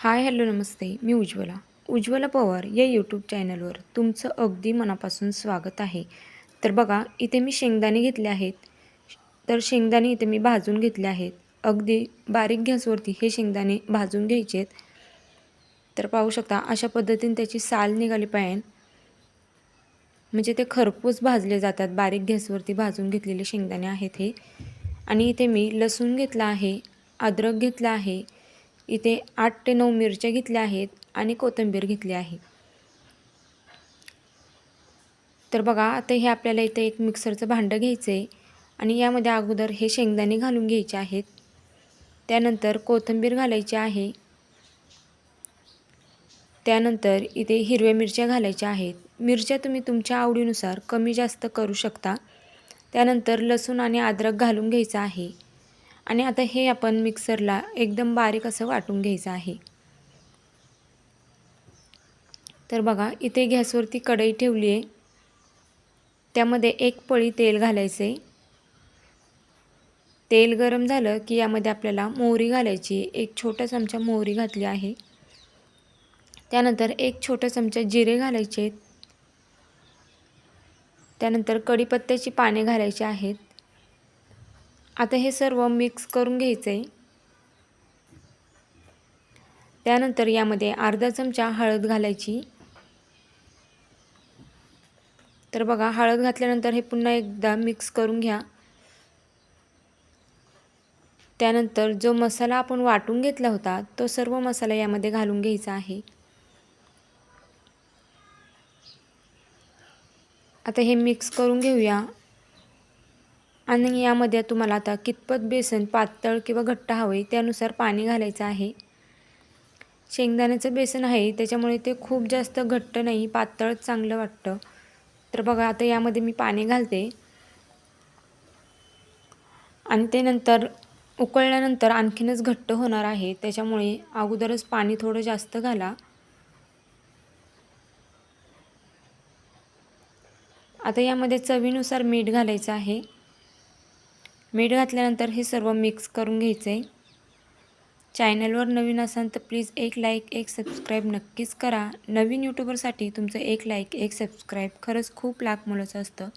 हाय hello नमस्ते मी उज्ज्वला. उज्ज्वला पवार या यूट्यूब चॅनलवर तुमचं अगदी मनापासून स्वागत आहे. तर बघा इथे मी शेंगदाणे घेतले आहेत. तर शेंगदाणे इथे मी भाजून घेतले आहेत. अगदी बारीक गॅसवरती हे शेंगदाणे भाजून घ्यायचे आहेत. तर पाहू शकता अशा पद्धतीने त्याची साल निघाली पाहिजे. म्हणजे ते खरपूस भाजले जातात. बारीक गॅसवरती भाजून घेतलेले शेंगदाणे आहेत हे. आणि इथे मी लसूण घेतला आहे अद्रक घेतला आहे इथे आठ ते नऊ मिरच्या घेतल्या आहेत आणि कोथिंबीर घेतली आहे. तर बघा आता हे आपल्याला इथे एक मिक्सरचं भांडं घ्यायचं आहे आणि यामध्ये अगोदर हे शेंगदाणे घालून घ्यायचे आहेत. त्यानंतर कोथिंबीर घालायची आहे. त्यानंतर इथे हिरव्या मिरच्या घालायच्या आहेत. मिरच्या तुम्ही तुमच्या आवडीनुसार कमी जास्त करू शकता. त्यानंतर लसूण आणि अद्रक घालून घ्यायचं आहे. आणि आता हे आपण मिक्सरला एकदम बारीक असं वाटून घ्यायचं आहे. तर बघा इथे गॅसवरती कढई ठेवली आहे. त्यामध्ये एक पळी तेल घालायचं. आहे तेल गरम झालं की यामध्ये आपल्याला मोहरी घालायची. एक छोटा चमचा मोहरी घातली आहे. त्यानंतर एक छोटा चमचा जिरे घालायचे. आहेत त्यानंतर कढीपत्त्याची पाने घालायची आहेत. आता हे सर्व मिक्स करून घ्यायचं आहे त्यानंतर यामध्ये अर्धा चमचा हळद घालायची. तर बघा हळद घातल्यानंतर हे पुन्हा एकदा मिक्स करून घ्या. त्यानंतर जो मसाला आपण वाटून घेतला होता तो सर्व मसाला यामध्ये घालून घ्यायचा आहे. आता हे मिक्स करून घेऊया. आणि यामध्ये तुम्हाला आता कितपत बेसन पातळ किंवा घट्ट हवं आहे त्यानुसार पाणी घालायचं आहे. शेंगदाण्याचं बेसन आहे त्याच्यामुळे ते खूप जास्त घट्ट नाही पातळच चांगलं वाटतं. तर बघा आता यामध्ये मी पाणी घालते. आणि ते नंतर उकळल्यानंतर आणखीनच घट्ट होणार आहे त्याच्यामुळे अगोदरच पाणी थोडं जास्त घाला. आता यामध्ये चवीनुसार मीठ घालायचं आहे. मीठ घातल्यानंतर हे सर्व मिक्स करून घ्यायचं आहे चॅनलवर नवीन असाल तर प्लीज एक लाईक एक सबस्क्राईब नक्कीच करा. नवीन यूट्यूबरसाठी तुमचं एक लाईक एक सबस्क्राईब खरंच खूप लाख मुलाचं असतं.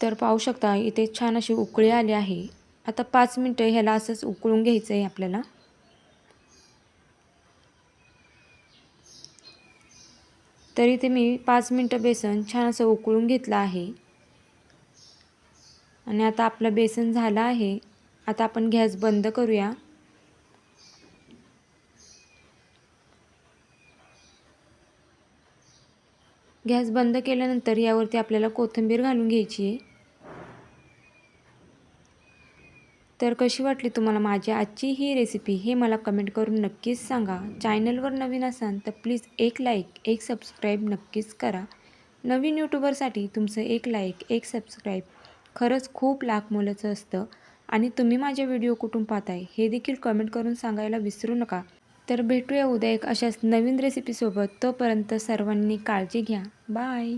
तर पाहू शकता इथे छान अशी उकळी आली आहे. आता पाच मिनटं ह्याला असंच उकळून घ्यायचं आहे आपल्याला. तर इथे मी पाच मिनटं बेसन छान असं उकळून घेतलं आहे. आणि आता आपलं बेसन झालं आहे. आता आपण गॅस बंद करूया. गॅस बंद केल्यानंतर यावरती आपल्याला कोथिंबीर घालून घ्यायची आहे. तर कशी वाटली तुम्हाला माझी आजची ही रेसिपी हे मला कमेंट करून नक्कीच सांगा. चॅनलवर नवीन असाल तर प्लीज एक लाईक एक सबस्क्राईब नक्कीच करा. नवीन यूट्यूबरसाठी तुमचं एक लाईक एक सबस्क्राईब खरंच खूप लाख मोलाचं असतं. आणि तुम्ही माझे व्हिडिओ कुठून पाहताय हे देखील कमेंट करून सांगायला विसरू नका. तर भेटूया उद्या एक अशाच नवीन रेसिपीसोबत तोपर्यंत सर्वांनी काळजी घ्या. बाय